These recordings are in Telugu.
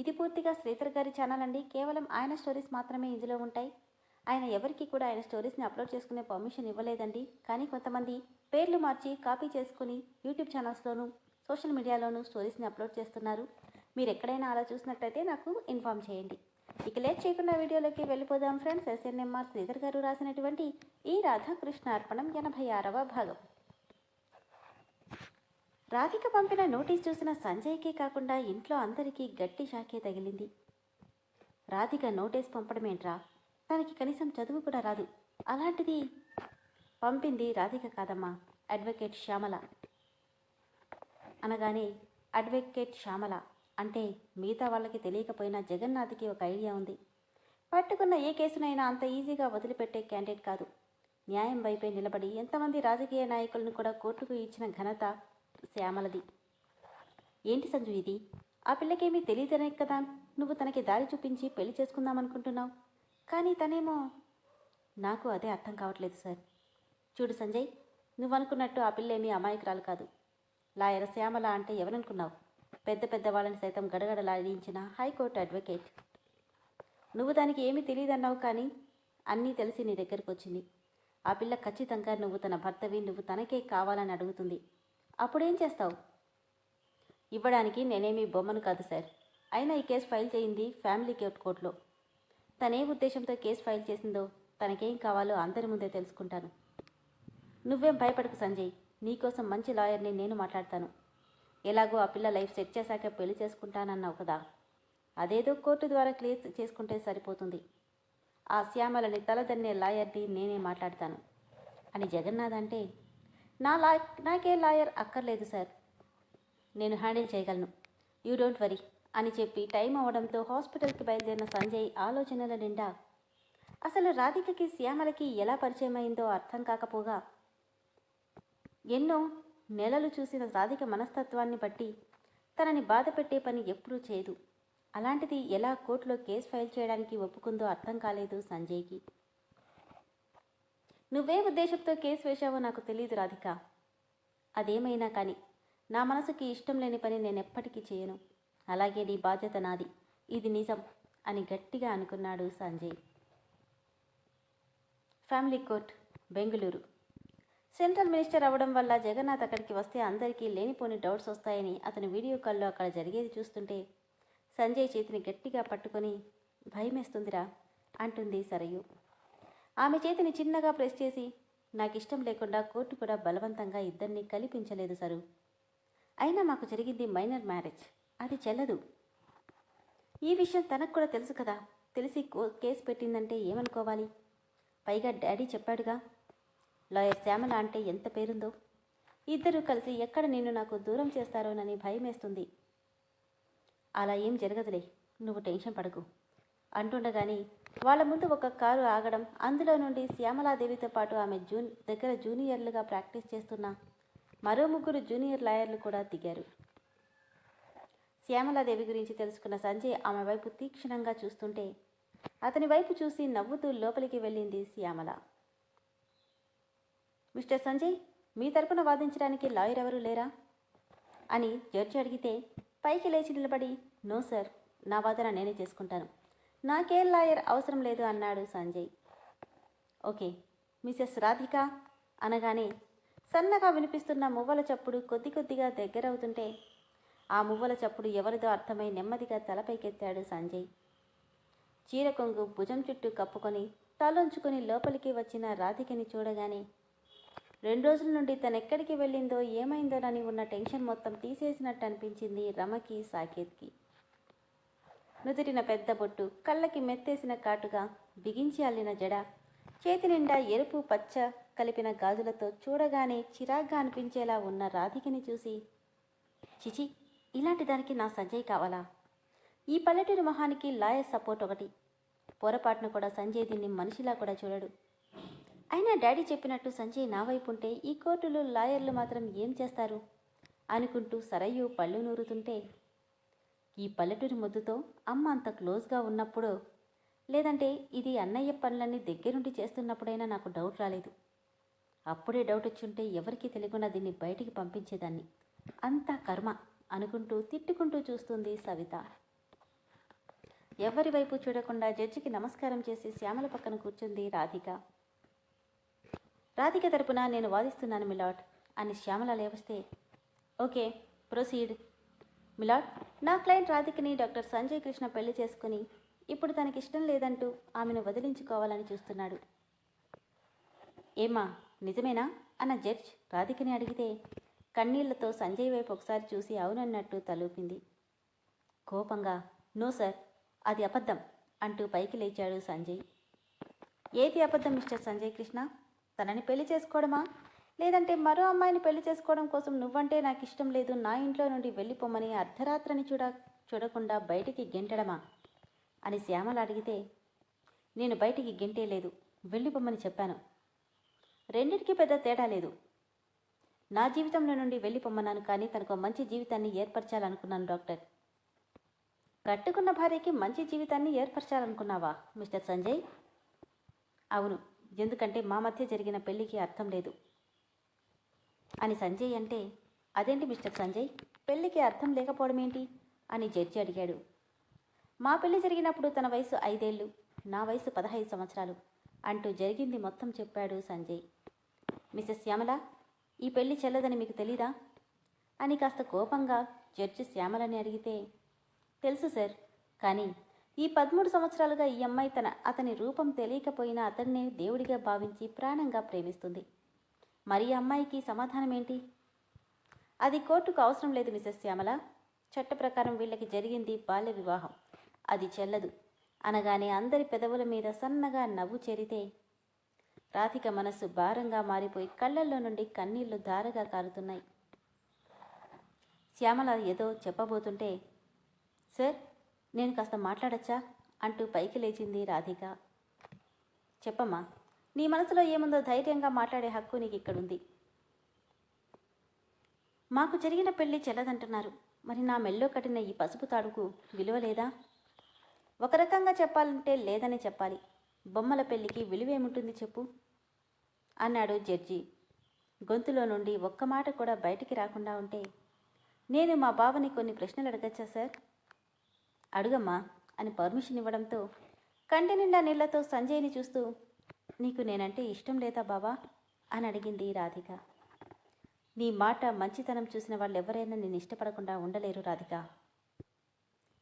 ఇది పూర్తిగా శ్రీధర్ గారి ఛానల్ అండి. కేవలం ఆయన స్టోరీస్ మాత్రమే ఇందులో ఉంటాయి. ఆయన ఎవరికి కూడా ఆయన స్టోరీస్ని అప్లోడ్ చేసుకునే పర్మిషన్ ఇవ్వలేదండి. కానీ కొంతమంది పేర్లు మార్చి కాపీ చేసుకుని యూట్యూబ్ ఛానల్స్లోనూ సోషల్ మీడియాలోనూ స్టోరీస్ని అప్లోడ్ చేస్తున్నారు. మీరు ఎక్కడైనా అలా చూసినట్లయితే నాకు ఇన్ఫామ్ చేయండి. ఇక లేట్ చేయకుండా వీడియోలోకి వెళ్ళిపోదాం. ఫ్రెండ్స్ ఎస్ఎన్ఎంఆర్ శ్రీధర్ గారు రాసినటువంటి ఈ రాధాకృష్ణ అర్పణం ఎనభై ఆరవ భాగం. రాధిక పంపిన నోటీస్ చూసిన సంజయ్కే కాకుండా ఇంట్లో అందరికీ గట్టి షాకే తగిలింది. రాధిక నోటీస్ పంపడమేంట్రా? తనకి కనీసం చదువు కూడా రాదు. అలాంటిది పంపింది రాధిక కాదమ్మా అడ్వకేట్ శ్యామల. అనగానే అడ్వకేట్ శ్యామల అంటే మిగతా వాళ్ళకి తెలియకపోయినా జగన్నాథ్కి ఒక ఐడియా ఉంది. పట్టుకున్న ఏ కేసునైనా అంత ఈజీగా వదిలిపెట్టే క్యాండిడేట్ కాదు. న్యాయం వైపే నిలబడి ఎంతమంది రాజకీయ నాయకులను కూడా కోర్టుకు ఇచ్చిన ఘనత శ్యామలది. ఏంటి సంజు ఇది? ఆ పిల్లకేమీ తెలియదనే కదా? నువ్వు తనకి దారి చూపించి పెళ్ళి చేసుకుందామనుకుంటున్నావు. కానీ తనేమో నాకు అదే అర్థం కావట్లేదు సార్. చూడు సంజయ్ నువ్వు అనుకున్నట్టు ఆ పిల్లేమీ అమాయకురాలు కాదు. లాయర్ శ్యామల అంటే ఎవరనుకున్నావు? పెద్ద పెద్ద వాళ్ళని సైతం గడగడలాడించిన హైకోర్టు అడ్వకేట్. నువ్వు దానికి ఏమీ తెలియదన్నావు కానీ అన్నీ తెలిసి నీ దగ్గరకు వచ్చింది ఆ పిల్ల ఖచ్చితంగా నువ్వు తన భర్తవి నువ్వు తనకే కావాలని అడుగుతుంది. అప్పుడేం చేస్తావు? ఇవ్వడానికి నేనేమీ బొమ్మను కాదు సార్. అయినా ఈ కేసు ఫైల్ చేయింది ఫ్యామిలీ కోర్ట్ కోర్టులో. తనే ఉద్దేశంతో కేసు ఫైల్ చేసిందో తనకేం కావాలో అందరి ముందే తెలుసుకుంటాను. నువ్వేం భయపడకు సంజయ్. నీకోసం మంచి లాయర్ని నేను మాట్లాడతాను. ఎలాగో ఆ పిల్ల లైఫ్ సెట్ చేశాక పెళ్ళి చేసుకుంటానన్నావు కదా. అదేదో కోర్టు ద్వారా క్లియర్ చేసుకుంటే సరిపోతుంది. ఆ శ్యామలని తలదన్నే లాయర్ని నేనే మాట్లాడతాను. అని జగన్నాథ్ అంటే నా లా నాకే లాయర్ అక్కర్లేదు సార్. నేను హ్యాండిల్ చేయగలను. యూ డోంట్ వరీ అని చెప్పి టైం అవడంతో హాస్పిటల్కి బయలుదేరిన సంజయ్ ఆలోచనల నిండా అసలు రాధికకి శ్యామలకి ఎలా పరిచయం అయిందో అర్థం కాకపోగా ఎన్నో నెలలు చూసిన రాధిక మనస్తత్వాన్ని బట్టి తనని బాధ పెట్టే పని ఎప్పుడూ చేయదు. అలాంటిది ఎలా కోర్టులో కేసు ఫైల్ చేయడానికి ఒప్పుకుందో అర్థం కాలేదు సంజయ్కి. నువ్వే ఉద్దేశంతో కేసు వేశావో నాకు తెలియదు రాధిక. అదేమైనా కానీ నా మనసుకి ఇష్టం లేని పని నేను ఎప్పటికీ చేయను. అలాగే నీ బాధ్యత నాది. ఇది నిజం అని గట్టిగా అనుకున్నాడు Sanjay. Family court Bengaluru. Central minister అవ్వడం వల్ల జగన్నాథ్ అక్కడికి వస్తే అందరికీ లేనిపోని డౌట్స్ వస్తాయని అతను వీడియో కాల్లో అక్కడ జరిగేది చూస్తుంటే సంజయ్ చేతిని గట్టిగా పట్టుకొని భయమేస్తుందిరా అంటుంది సరయు. ఆమె చేతిని చిన్నగా ప్రెస్ చేసి నాకు ఇష్టం లేకుండా కోర్టు కూడా బలవంతంగా ఇద్దరిని కల్పించలేదు సరు. అయినా మాకు జరిగింది మైనర్ మ్యారేజ్. అది చెల్లదు. ఈ విషయం తనకు కూడా తెలుసు కదా. తెలిసి కో- కేసు పెట్టిందంటే ఏమనుకోవాలి? పైగా డాడీ చెప్పాడుగా లాయర్ శ్యామల అంటే ఎంత పేరుందో? ఇద్దరూ కలిసి ఎక్కడ నిన్ను నాకు దూరం చేస్తారోనని భయమేస్తుంది. అలా ఏం జరగదులే. నువ్వు టెన్షన్ పడకు. అంటుండగాని వాళ్ళ ముందు ఒక కారు ఆగడం అందులో నుండి శ్యామలాదేవితో పాటు ఆమె జూన్ దగ్గర జూనియర్లుగా ప్రాక్టీస్ చేస్తున్న మరో ముగ్గురు జూనియర్ లాయర్లు కూడా దిగారు. శ్యామలాదేవి గురించి తెలుసుకున్న సంజయ్ ఆమె వైపు తీక్షణంగా చూస్తుంటే అతని వైపు చూసి నవ్వుతూ లోపలికి వెళ్ళింది శ్యామల. మిస్టర్ సంజయ్ మీ తరపున వాదించడానికి లాయర్ ఎవరు లేరా? అని జడ్జి అడిగితే పైకి లేచి నిలబడి నో సార్ నా వాదన నేనే చేసుకుంటాను. నాకేం లాయర్ అవసరం లేదు అన్నాడు సంజయ్. ఓకే మిసెస్ రాధిక అనగానే సన్నగా వినిపిస్తున్న మువ్వల చప్పుడు కొద్ది కొద్దిగా దగ్గరవుతుంటే ఆ మువ్వల చప్పుడు ఎవరిదో అర్థమై నెమ్మదిగా తలపైకెత్తాడు సంజయ్. చీర కొంగు భుజం చుట్టూ కప్పుకొని తలొంచుకొని లోపలికి వచ్చిన రాధికని చూడగానే రెండు రోజుల నుండి తనెక్కడికి వెళ్ళిందో ఏమైందోనని ఉన్న టెన్షన్ మొత్తం తీసేసినట్టు అనిపించింది రమకి సాకేత్కి. నుదిరిన పెద్ద బొట్టు కళ్ళకి మెత్తేసిన కాటుగా బిగించి అల్లిన జడ. చేతి నిండా ఎరుపు పచ్చ కలిపిన గాజులతో చూడగానే చిరాగ్గా అనిపించేలా ఉన్న రాధికని చూసి చిచి ఇలాంటి దానికి నా సంజయ్ కావాలా? ఈ పల్లెటూరి మొహానికి లాయర్ సపోర్ట్ ఒకటి. పొరపాటును కూడా సంజయ్ దీన్ని మనిషిలా కూడా చూడడు. అయినా డాడీ చెప్పినట్టు సంజయ్ నా వైపు ఉంటే ఈ కోర్టులో లాయర్లు మాత్రం ఏం చేస్తారు? అనుకుంటూ సరయు పళ్ళు నూరుతుంటే ఈ పల్లెటూరి ముద్దుతో అమ్మ అంత క్లోజ్గా ఉన్నప్పుడు లేదంటే ఇది అన్నయ్య పనులన్నీ దగ్గరుండి చేస్తున్నప్పుడైనా నాకు డౌట్ రాలేదు. అప్పుడే డౌట్ వచ్చుంటే ఎవరికీ తెలియకుండా దీన్ని బయటికి పంపించేదాన్ని. అంతా కర్మ అనుకుంటూ తిట్టుకుంటూ చూస్తుంది సవిత. ఎవరి వైపు చూడకుండా జడ్జికి నమస్కారం చేసి శ్యామల పక్కన కూర్చుంది రాధిక. రాధిక తరపున నేను వాదిస్తున్నాను మిలాట్ అని శ్యామల లేవస్తే ఓకే ప్రొసీడ్. మిలాట్ నా క్లయింట్ రాధికని డాక్టర్ సంజయ్ కృష్ణ పెళ్ళి చేసుకుని ఇప్పుడు తనకి ఇష్టం లేదంటూ ఆమెను వదిలించుకోవాలని చూస్తున్నాడు. ఏమా నిజమేనా? అన్న జడ్జ్ రాధికని అడిగితే కన్నీళ్ళతో సంజయ్ వైపు ఒకసారి చూసి అవునన్నట్టు తలూపింది. కోపంగా నో సార్ అది అబద్ధం అంటూ పైకి లేచాడు సంజయ్. ఏది అబద్ధం మిస్టర్ సంజయ్ కృష్ణ? తనని పెళ్ళి చేసుకోవడమా? లేదంటే మరో అమ్మాయిని పెళ్ళి చేసుకోవడం కోసం నువ్వంటే నాకు ఇష్టం లేదు నా ఇంట్లో నుండి వెళ్ళిపోమని అర్ధరాత్రిని చూడ చూడకుండా బయటికి గెంటడమా? అని శ్యామల అడిగితే నేను బయటికి గెంటే లేదు వెళ్ళిపోమని చెప్పాను. రెండిటికి పెద్ద తేడా లేదు. నా జీవితంలో నుండి వెళ్ళిపోమన్నాను కానీ తనకు మంచి జీవితాన్ని ఏర్పరచాలనుకున్నాను డాక్టర్. కట్టుకున్న భార్యకి మంచి జీవితాన్ని ఏర్పరచాలనుకున్నావా మిస్టర్ సంజయ్? అవును ఎందుకంటే మా మధ్య జరిగిన పెళ్ళికి అర్థం లేదు. అని సంజయ్ అంటే అదేంటి మిస్టర్ సంజయ్? పెళ్ళికి అర్థం లేకపోవడం ఏంటి? అని జడ్జి అడిగాడు. మా పెళ్ళి జరిగినప్పుడు తన వయసు ఐదేళ్ళు నా వయసు పదహైదు సంవత్సరాలు అంటూ జరిగింది మొత్తం చెప్పాడు సంజయ్. మిస్సెస్ శ్యామల ఈ పెళ్ళి చెల్లదని మీకు తెలీదా? అని కాస్త కోపంగా జడ్జి శ్యామలని అడిగితే తెలుసు సార్ కానీ ఈ పదమూడు సంవత్సరాలుగా ఈ అమ్మాయి తన అతని రూపం తెలియకపోయినా అతన్నే దేవుడిగా భావించి ప్రాణంగా ప్రేమిస్తుంది. మరి అమ్మాయికి సమాధానం ఏంటి? అది కోర్టుకు అవసరం లేదు మిసెస్ శ్యామల. చట్ట ప్రకారం వీళ్ళకి జరిగింది బాల్య వివాహం. అది చెల్లదు. అనగానే అందరి పెదవుల మీద సన్నగా నవ్వు చేరితే రాధిక మనస్సు భారంగా మారిపోయి కళ్ళల్లో నుండి కన్నీళ్ళు ధారగా కారుతున్నాయి. శ్యామల ఏదో చెప్పబోతుంటే సార్ నేను కాస్త మాట్లాడచ్చా? అంటూ పైకి లేచింది రాధిక. చెప్పమ్మా నీ మనసులో ఏముందో ధైర్యంగా మాట్లాడే హక్కు నీకు ఇక్కడుంది మాకు జరిగిన పెళ్ళి చెల్లదంటున్నారు. మరి నా మెల్లో కట్టిన ఈ పసుపు తాడుకు విలువ లేదా? ఒక రకంగా చెప్పాలంటే లేదని చెప్పాలి. బొమ్మల పెళ్ళికి విలువేముంటుంది చెప్పు. అన్నాడు జడ్జి. గొంతులో నుండి ఒక్క మాట కూడా బయటికి రాకుండా ఉంటే నేను మా బావని కొన్ని ప్రశ్నలు అడగచ్చా సార్? అడుగమ్మా అని పర్మిషన్ ఇవ్వడంతో కంటి నిండా నీళ్ళతో సంజయ్ని చూస్తూ నీకు నేనంటే ఇష్టం లేదా బావా? అని అడిగింది రాధిక. నీ మాట మంచితనం చూసిన వాళ్ళు ఎవరైనా నేను ఇష్టపడకుండా ఉండలేరు రాధిక.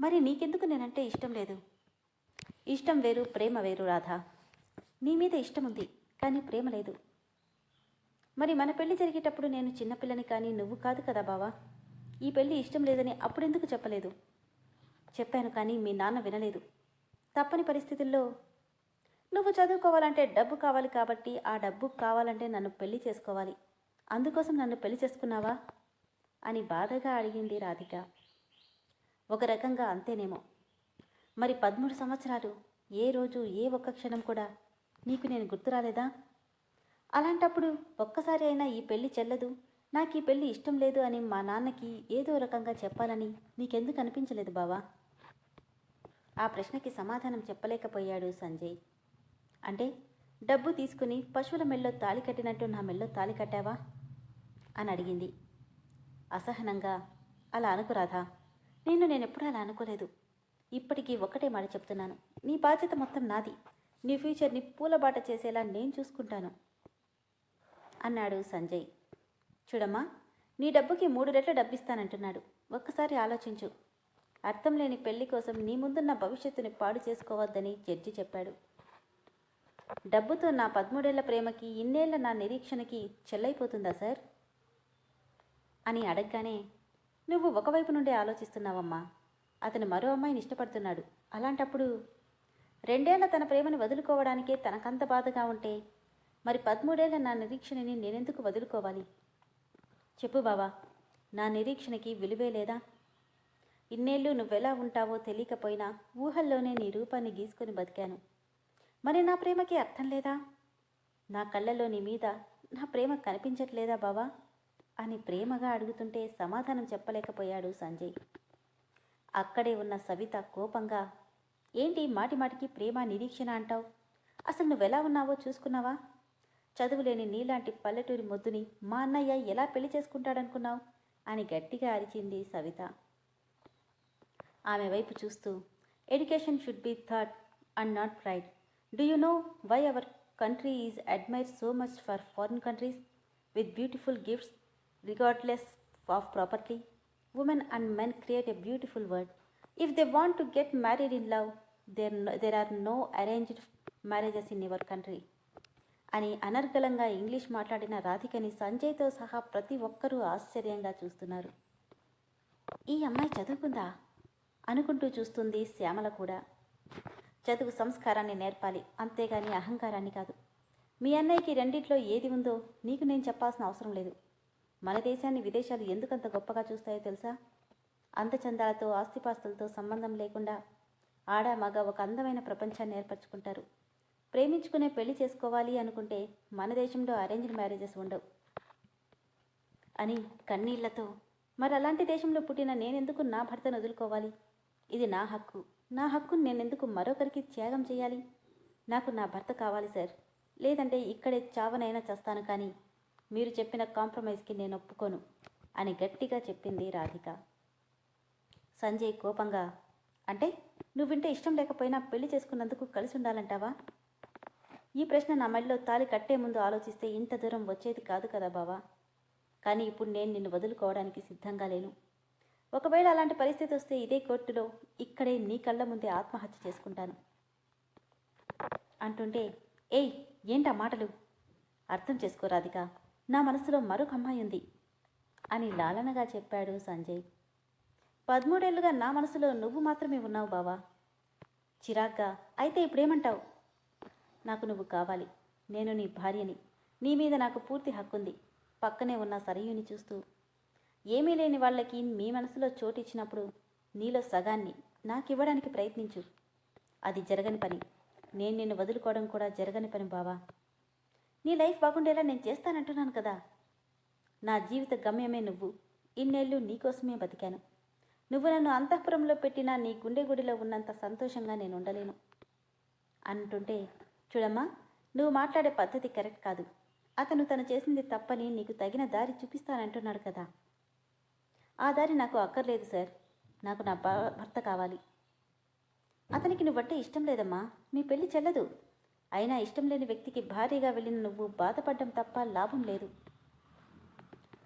మరి నీకెందుకు నేనంటే ఇష్టం లేదు? ఇష్టం వేరు ప్రేమ వేరు రాధా. నీ మీద ఇష్టం ఉంది కానీ ప్రేమ లేదు. మరి మన పెళ్ళి జరిగేటప్పుడు నేను చిన్నపిల్లని కానీ నువ్వు కాదు కదా బావా? ఈ పెళ్ళి ఇష్టం లేదని అప్పుడెందుకు చెప్పలేదు? చెప్పాను కానీ మీ నాన్న వినలేదు. తప్పని పరిస్థితుల్లో నువ్వు చదువుకోవాలంటే డబ్బు కావాలి కాబట్టి ఆ డబ్బు కావాలంటే నన్ను పెళ్ళి చేసుకోవాలి. అందుకోసం నన్ను పెళ్ళి చేసుకున్నావా? అని బాధగా అడిగింది రాధిక. ఒక రకంగా అంతేనేమో. మరి పదమూడు సంవత్సరాలు ఏ రోజు ఏ ఒక్క క్షణం కూడా నీకు నేను గుర్తు రాలేదా? అలాంటప్పుడు ఒక్కసారి అయినా ఈ పెళ్ళి చెల్లదు నాకు ఈ పెళ్ళి ఇష్టం లేదు అని మా నాన్నకి ఏదో రకంగా చెప్పాలని నీకెందుకు అనిపించలేదు బావా? ఆ ప్రశ్నకి సమాధానం చెప్పలేకపోయాడు సంజయ్. అంటే డబ్బు తీసుకుని పశువుల మెల్లో తాళి కట్టినట్టు నా మెల్లో తాళి కట్టావా? అని అడిగింది. అసహనంగా అలా అనుకురాధా నేను నేనెప్పుడూ అలా అనుకోలేదు. ఇప్పటికీ ఒక్కటే మాట చెప్తున్నాను. నీ బాధ్యత మొత్తం నాది. నీ ఫ్యూచర్ని పూలబాట చేసేలా నేను చూసుకుంటాను. అన్నాడు సంజయ్. చూడమ్మా నీ డబ్బుకి మూడు రెట్ల డబ్బిస్తానంటున్నాడు. ఒక్కసారి ఆలోచించు. అర్థం లేని పెళ్ళి కోసం నీ ముందున్న భవిష్యత్తుని పాడు చేసుకోవద్దని జడ్జి చెప్పాడు. డబ్బుతో నా పదమూడేళ్ళ ప్రేమకి ఇన్నేళ్ళ నా నిరీక్షణకి చెల్లైపోతుందా సార్? అని అడగగానే నువ్వు ఒకవైపు నుండే ఆలోచిస్తున్నావమ్మా. అతను మరో అమ్మాయిని ఇష్టపడుతున్నాడు. అలాంటప్పుడు రెండేళ్ళ తన ప్రేమని వదులుకోవడానికే తనకంత బాధగా ఉంటే మరి పదమూడేళ్ళ నా నిరీక్షణని నేనెందుకు వదులుకోవాలి? చెప్పు బావా నా నిరీక్షణకి విలువే లేదా? ఇన్నేళ్ళు నువ్వెలా ఉంటావో తెలియకపోయినా ఊహల్లోనే నీ రూపాన్ని గీసుకొని బతికాను. మరి నా ప్రేమకి అర్థం లేదా? నా కళ్ళలో నీ మీద నా ప్రేమ కనిపించట్లేదా బావా? అని ప్రేమగా అడుగుతుంటే సమాధానం చెప్పలేకపోయాడు సంజయ్. అక్కడే ఉన్న సవిత కోపంగా ఏంటి మాటి మాటికి ప్రేమ నిరీక్షణ అంటావు? అసలు నువ్వెలా ఉన్నావో చూసుకున్నావా? చదువులేని నీలాంటి పల్లెటూరి మొద్దుని మా అన్నయ్య ఎలా పెళ్ళి చేసుకుంటాడనుకున్నావు? అని గట్టిగా అరిచింది సవిత. ఆమె వైపు చూస్తూ education should be third and not pride do you know why our country is admire so much for foreign countries with beautiful gifts regardless of property women and men create a beautiful word if they want to get married in love there there are no arranged marriages in your country అని అనర్గళంగా ఇంగ్లీష్ మాట్లాడిన రాధికని సంజయ్తో సహా ప్రతి ఒక్కరూ ఆశ్చర్యంగా చూస్తున్నారు. ఈ అమ్మాయి చదువుకుందా? అనుకుంటూ చూస్తుంది శ్యామల కూడా. చదువు సంస్కారాన్ని నేర్పాలి అంతేగాని అహంకారాన్ని కాదు. మీ అన్నయ్యకి రెండిట్లో ఏది ఉందో నీకు నేను చెప్పాల్సిన అవసరం లేదు. మన దేశాన్ని విదేశాలు ఎందుకంత గొప్పగా చూస్తాయో తెలుసా? అందచందాలతో ఆస్తిపాస్తులతో సంబంధం లేకుండా ఆడ మగ ఒక అందమైన ప్రపంచాన్ని ఏర్పరచుకుంటారు. ప్రేమించుకునే పెళ్ళి చేసుకోవాలి అనుకుంటే మన దేశంలో అరేంజ్డ్ మ్యారేజెస్ ఉండవు. అని కన్నీళ్ళతో మరి అలాంటి దేశంలో పుట్టిన నేనెందుకు నా భర్తను వదులుకోవాలి? ఇది నా హక్కు. నా హక్కును నేనెందుకు మరొకరికి త్యాగం చేయాలి? నాకు నా భర్త కావాలి సార్. లేదంటే ఇక్కడే చావనైనా చేస్తాను కానీ మీరు చెప్పిన కాంప్రమైజ్కి నేను ఒప్పుకోను అని గట్టిగా చెప్పింది రాధిక. సంజయ్ కోపంగా అంటే నువ్వింటే ఇష్టం లేకపోయినా పెళ్ళి చేసుకున్నందుకు కలిసి ఉండాలంటావా? ఈ ప్రశ్న నా మెడలో తాలి కట్టే ముందు ఆలోచిస్తే ఇంత దూరం వచ్చేది కాదు కదా బావా. కానీ ఇప్పుడు నేను నిన్ను వదులుకోవడానికి సిద్ధంగా లేను. ఒకవేళ అలాంటి పరిస్థితి వస్తే ఇదే కోర్టులో ఇక్కడే నీ కళ్ళ ముందే ఆత్మహత్య చేసుకుంటాను. అంటుంటే ఏయ్ ఏంటా మాటలు? అర్థం చేసుకో రాధిక నా మనసులో మరొక అమ్మాయి ఉంది అని లాలనగా చెప్పాడు సంజయ్. పదమూడేళ్ళుగా నా మనసులో నువ్వు మాత్రమే ఉన్నావు బావా. చిరాగ్గా అయితే ఇప్పుడేమంటావు? నాకు నువ్వు కావాలి. నేను నీ భార్యని. నీ మీద నాకు పూర్తి హక్కుంది. పక్కనే ఉన్న సరయుని చూస్తూ ఏమీ లేని వాళ్ళకి మీ మనసులో చోటు ఇచ్చినప్పుడు నీలో సగాన్ని నాకివ్వడానికి ప్రయత్నించు. అది జరగని పని. నేను నిన్ను వదులుకోవడం కూడా జరగని పని బావా. నీ లైఫ్ బాగుండేలా నేను చేస్తానంటున్నాను కదా. నా జీవిత గమ్యమే నువ్వు. ఇన్నేళ్ళు నీకోసమే బతికాను. నువ్వు నన్ను అంతఃపురంలో పెట్టినా నీ గుండె గుడిలో ఉన్నంత సంతోషంగా నేను ఉండలేను. అంటుంటే చూడమ్మా నువ్వు మాట్లాడే పద్ధతి కరెక్ట్ కాదు. అతను తను చేసింది తప్పని నీకు తగిన దారి చూపిస్తానంటున్నాడు కదా. ఆ దారి నాకు అక్కర్లేదు సార్. నాకు నా భర్త కావాలి. అతనికి నువ్వంటే ఇష్టం లేదమ్మా. మీ పెళ్ళి చెల్లదు. అయినా ఇష్టం లేని వ్యక్తికి భారీగా వెళ్ళిన నువ్వు బాధపడడం తప్ప లాభం లేదు.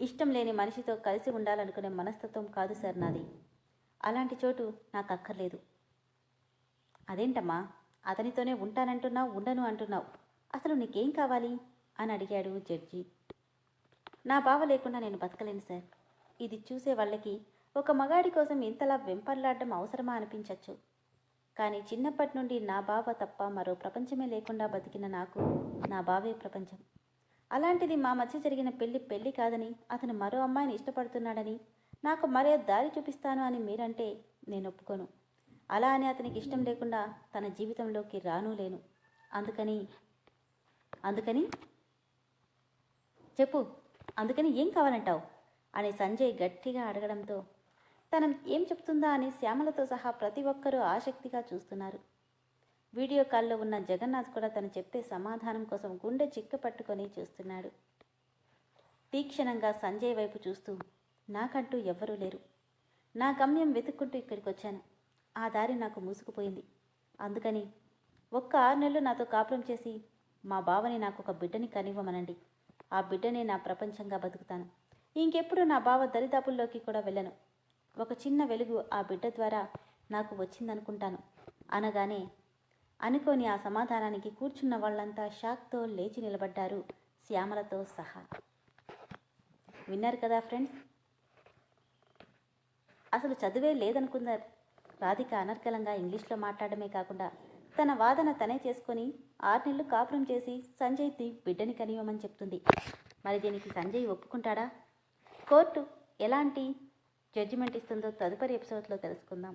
ఇష్టం లేని మనిషితో కలిసి ఉండాలనుకునే మనస్తత్వం కాదు సార్ నాది. అలాంటి చోటు నాకు అక్కర్లేదు. అదేంటమ్మా? అతనితోనే ఉంటానంటున్నావు ఉండను అంటున్నావు. అసలు నీకేం కావాలి? అని అడిగాడు జడ్జి. నా బావ లేకుండా నేను బతకలేను సార్. ఇది చూసే వాళ్ళకి ఒక మగాడి కోసం ఇంతలా వెంపర్లాడడం అవసరమా అనిపించవచ్చు కానీ చిన్నప్పటి నుండి నా బావ తప్ప మరో ప్రపంచమే లేకుండా బతికిన నాకు నా బావే ప్రపంచం. అలాంటిది మా మధ్య జరిగిన పెళ్ళి పెళ్ళి కాదని అతను మరో అమ్మాయిని ఇష్టపడుతున్నాడని నాకు మరో దారి చూపిస్తాను అని మీరంటే నేను ఒప్పుకోను. అలా అని అతనికి ఇష్టం లేకుండా తన జీవితంలోకి రాను లేను. అందుకని అందుకని? చెప్పు అందుకని ఏం కావాలంటావు? అని సంజయ్ గట్టిగా అడగడంతో తనం ఏం చెప్తుందా అని శ్యామలతో సహా ప్రతి ఒక్కరూ ఆసక్తిగా చూస్తున్నారు. వీడియో కాల్లో ఉన్న జగన్నాథ్ కూడా తను చెప్పే సమాధానం కోసం గుండె చిక్క పట్టుకొని చూస్తున్నాడు. తీక్షణంగా సంజయ్ వైపు చూస్తూ నాకంటూ ఎవ్వరూ లేరు. నా గమ్యం వెతుక్కుంటూ ఇక్కడికి వచ్చాను. ఆ దారి నాకు మూసుకుపోయింది. అందుకని ఒక్క ఆరు నెలలు నాతో కాపురం చేసి మా బావని నాకు ఒక బిడ్డని కనివ్వమనండి. ఆ బిడ్డనే నా ప్రపంచంగా బతుకుతాను. ఇంకెప్పుడు నా బావ దరిదాపుల్లోకి కూడా వెళ్ళను. ఒక చిన్న వెలుగు ఆ బిడ్డ ద్వారా నాకు వచ్చిందనుకుంటాను. అనగానే అనుకోని ఆ సమాధానానికి కూర్చున్న వాళ్ళంతా షాక్తో లేచి నిలబడ్డారు శ్యామలతో సహా. విన్నారు కదా ఫ్రెండ్స్? అసలు చదువే లేదనుకున్న రాధిక అనర్కలంగా ఇంగ్లీష్లో మాట్లాడమే కాకుండా తన వాదన తనే చేసుకొని ఆరు నెలలు కాపురం చేసి సంజయ్ది బిడ్డని కనివ్వమని చెప్తుంది. మరి దీనికి సంజయ్ ఒప్పుకుంటాడా? కోర్టు ఎలాంటి జడ్జిమెంట్ ఇస్తుందో తదుపరి ఎపిసోడ్లో తెలుసుకుందాం.